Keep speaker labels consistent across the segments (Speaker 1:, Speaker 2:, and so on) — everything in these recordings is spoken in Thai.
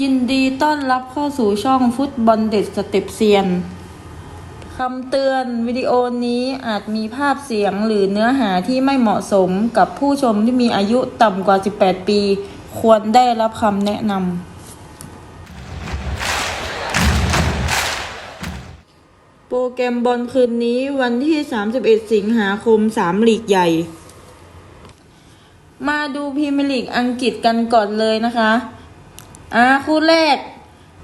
Speaker 1: ยินดีต้อนรับเข้าสู่ช่องฟุตบอลเด็ดสเต็ปเซียนคำเตือนวิดีโอนี้อาจมีภาพเสียงหรือเนื้อหาที่ไม่เหมาะสมกับผู้ชมที่มีอายุต่ำกว่า 18 ปี ควรได้รับคำแนะนำ โปรแกรมบอลคืนนี้วันที่ 31 สิงหาคม 3 ลีกใหญ่ มาดูพรีเมียร์ลีกอังกฤษกันก่อนเลยนะคะ อ่าคู่แรก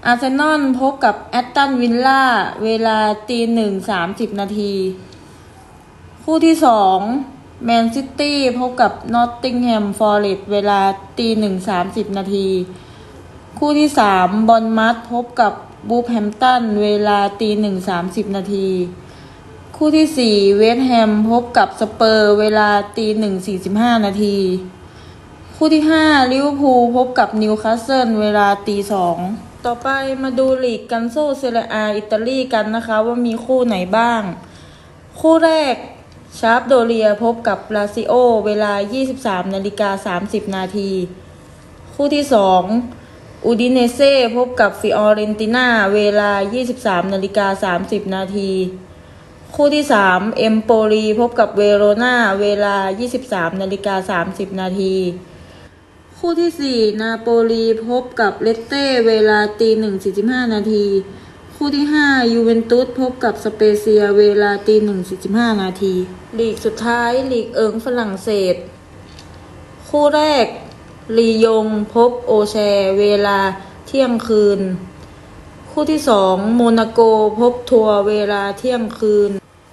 Speaker 1: อาร์เซนอลพบกับแอตตันวิลล่า เวลาตีหนึ่งสามสิบนาที คู่ที่สองแมนซิตี้พบกับนอตติงแฮมฟอร์เรสเวลาตีหนึ่งสามสิบนาที คู่ที่สามบอลมัดพบกับบูแฮมตันเวลาตีหนึ่งสามสิบนาที คู่ที่สี่เวสต์แฮมพบกับสเปอร์เวลาตีหนึ่งสี่สิบห้านาที คู่ที่ห้าลิเวอร์พูลพบกับนิวคาสเซิลเวลาตีสองต่อไปมาดูลีกกันโซเซเรียอาอิตาลีกันนะคะว่ามีคู่ไหนบ้าง คู่แรกชาร์ปโดเรียพบกับลาซิโอ เวลา 23นาฬิกา30 นาที คู่ที่สองอูดิเนเซ่พบกับฟิออเรนติน่า เวลา 23นาฬิกา30 นาที คู่ที่สามเอมโปลีพบกับเวโรนาเวลา 23นาฬิกา30 นาที คู่ที่สี่นาโปลีพบกับเลสเต้เวลาตีหนึ่งสี่สิบห้านาที คู่ที่ห้ายูเวนตุสพบกับสเปเซียเวลาตีหนึ่งสี่สิบห้านาทีลีกสุดท้ายลีกเอิงฝรั่งเศส คู่แรก ลียงพบโอแชเวลาเที่ยงคืน คู่ที่สองโมนาโกพบทัวเวลาเที่ยงคืน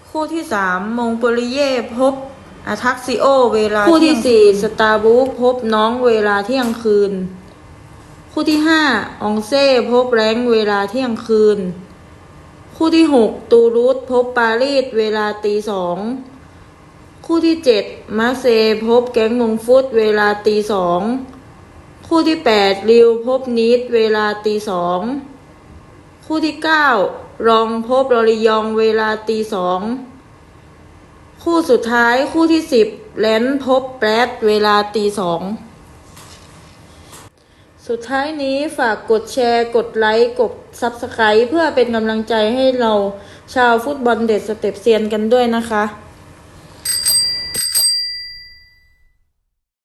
Speaker 1: คู่ที่สามมงโปลิเย่พบ อาทักซิโอ เวลาคู่ที่สี่สตาร์บุกพบน้องเวลาเที่ยงคืน คู่ที่ห้าองเซ่พบแรงเวลาเที่ยงคืน คู่ที่หกตูรุสพบปารีสเวลาตีสองคู่ที่เจ็ดมาร์เซย์พบแก๊งมงฟุตเวลาตีสองคู่ที่แปดริวพบนีดเวลาตีสองคู่ที่เก้ารองพบลอริยองเวลาตีสอง คู่สุดท้ายคู่ที่สิบแลนพบแบรดเวลาตีสอง สุดท้ายนี้ฝากกดแชร์ กดไลค์ กดซับสไคร b ์เพื่อเป็นกำลังใจให้เราชาวฟุตบอลเด็ดสเต็ปเซียนกันด้วยนะคะ